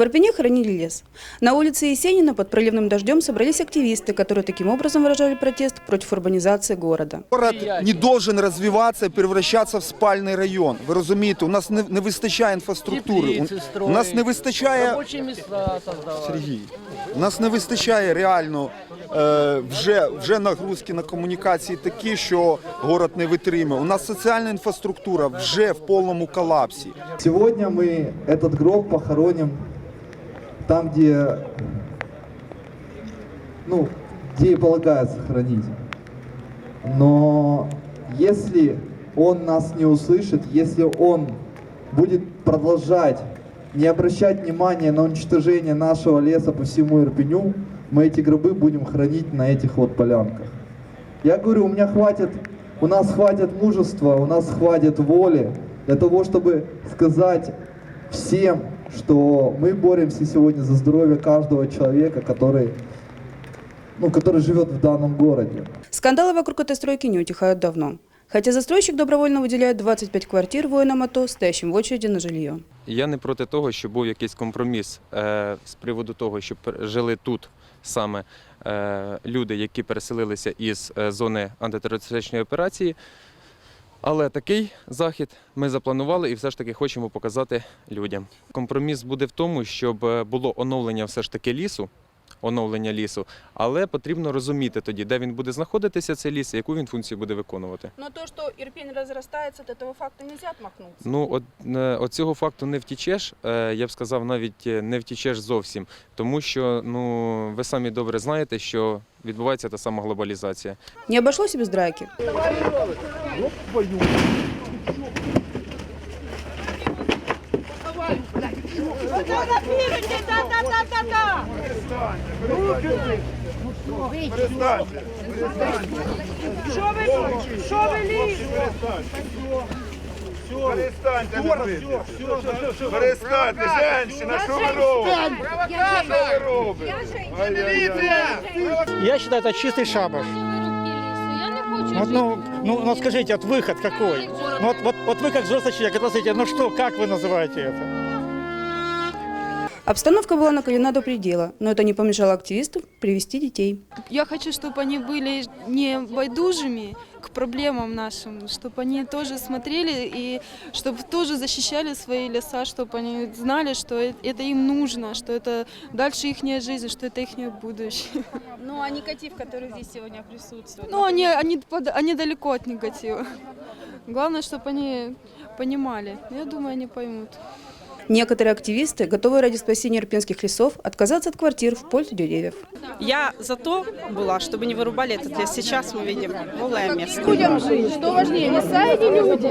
В Ирпене хоронили лес. На улице Есенина под проливным дождем собрались активисты, которые таким образом выражали протест против урбанизации города. Город не должен розвиватися і превращатися в спальний район. Ви розумієте, у нас не, не вистачає інфраструктури. У, у нас не вистачає Рабочие места создавать. Сергій. У нас не вистачає реально е, вже, вже нагрузки на комунікації такі, що город не витримує. У нас соціальна інфраструктура вже в повному колапсі. Сегодня мы этот гроб похороним там, где, ну, где и полагается хранить. Но если он нас не услышит, если он будет продолжать не обращать внимания на уничтожение нашего леса по всему Ирпеню, мы эти гробы будем хранить на этих вот полянках. Я говорю, у меня хватит, у нас хватит мужества, у нас хватит воли для того, чтобы сказать всем, что мы боремся сегодня за здоровье каждого человека, который, ну, который живет в данном городе. Скандалы вокруг этой стройки не утихают давно. Хотя застройщик добровольно выделяет 25 квартир воинам АТО, стоящим в очереди на жилье. Я не проти того, щоб був якийсь компроміс е, з приводу того, щоб жили тут саме е, люди, які переселилися із е, зони антитерористичної операції. Але такий захід ми запланували і все ж таки хочемо показати людям. Компроміс буде в тому, щоб е, було оновлення все ж таки лісу. Оновлення лісу, але потрібно розуміти тоді, де він буде знаходитися, цей ліс, і яку він функцію буде виконувати. Но то, что Ирпень разрастается, от этого факта нельзя отмахнуться. Ну, от, е, от цього факту не втічеш, е, я б сказав, навіть е, не втічеш зовсім. Тому що ну, ви самі добре знаєте, що відбувається та сама глобалізація. Не обошлось и без драки. Да-да-да-да-да! Що ви, що ви лізете? Перестаньте робити. Перестаньте, женщина, що ви робите? Що ви робите? Я считаю, это чистый шабаш. Вот, ну, ну, ну скажите, вот выход какой? Ну, вот, вот, вот вы как взрослый человек, вот скажите, ну что, как вы называете это? Обстановка была накалена до предела, но это не помешало активистам привести детей. Я хочу, чтобы они были не байдужими к проблемам нашим, чтобы они тоже смотрели и чтобы тоже защищали свои леса, чтобы они знали, что э- это им нужно, что это дальше их жизнь, что это их будущее. Ну, а негатив, который здесь сегодня присутствует? Но они, они, под- они далеко от негатива. Главное, чтобы они понимали. Я думаю, они поймут. Некоторые активисты готовы ради спасения ирпенских лесов отказаться от квартир в пользу деревьев. Я за то была, чтобы не вырубали этот лес. Сейчас мы видим голое место. Людям жить, что важнее, леса или люди?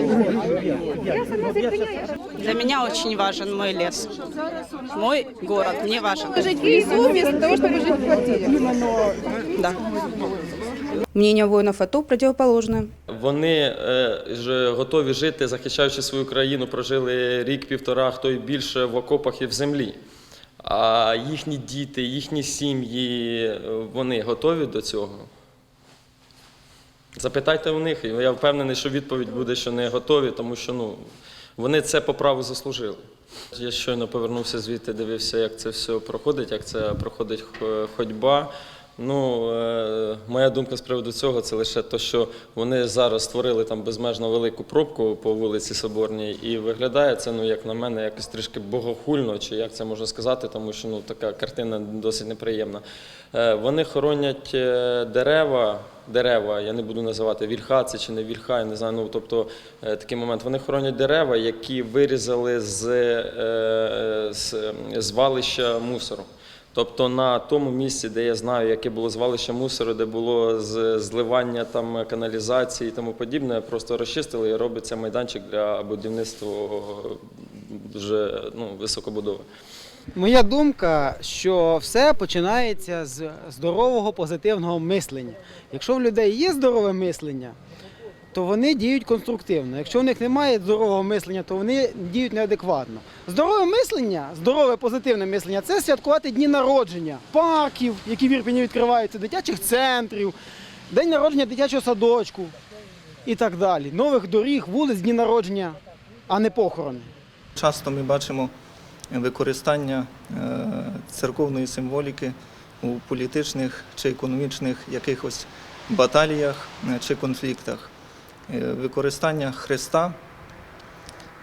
Для меня очень важен мой лес. Мой город мне важен. Жить в лесу вместо того, чтобы жить в квартире. Да. Мнение воинов АТО противоположное. Вони е, ж готові жити, захищаючи свою країну, прожили рік-півтора, хто й більше в окопах і в землі. А їхні діти, їхні сім'ї, вони готові до цього. Запитайте у них, і я впевнений, що відповідь буде, що не готові, тому що ну, вони це по праву заслужили. Я щойно повернувся звідти, дивився, як це все проходить, як це проходить ходьба. Ну, е, моя думка з приводу цього це лише те, що вони зараз створили там безмежно велику пробку по вулиці Соборній, і виглядає це, ну, як на мене, якось трішки богохульно, чи як це можна сказати, тому що ну, така картина досить неприємна. Е, Вони хоронять е, дерева, дерева, я не буду називати вільха це чи не вільха, я не знаю. Ну, тобто такий момент. Вони хоронять дерева, які вирізали з, з звалища мусору. Тобто на тому місці, де я знаю, яке було звалище мусору, де було зливання там каналізації і тому подібне, просто розчистили і робиться майданчик для будівництва вже ну, високобудови. Моя думка, що все починається з здорового позитивного мислення. Якщо в людей є здорове мислення, то вони діють конструктивно. Якщо в них немає здорового мислення, то вони діють неадекватно. Здорове мислення, здорове позитивне мислення це святкувати дні народження, парків, які в Ірпені відкриваються, дитячих центрів, день народження дитячого садочку і так далі. Нових доріг, вулиць, дні народження, а не похорони. Часто ми бачимо використання е, церковної символіки у політичних чи економічних якихось баталіях е, чи конфліктах. Е, Використання Христа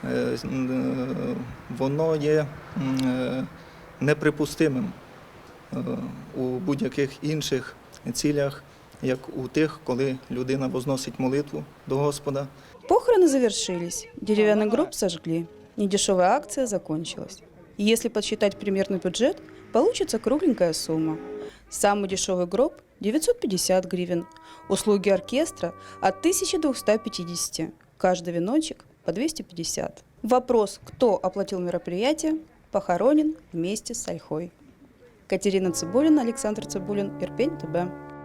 е, м, е, воно є м, е, неприпустимим е, у будь-яких інших цілях, як у тих, коли людина возносить молитву до Господа. Похороны завершились, деревянный гроб сожгли, недешевая акция закончилась. И Если подсчитать примерный бюджет, получится кругленькая сумма. Самый дешевый гроб – 950 гривен, услуги оркестра – от 1250, каждый веночек – по 250. Вопрос, кто оплатил мероприятие, похоронен вместе с Ольхой. Катерина Цибулина, Александр Цибулин, Ирпень, ТБ.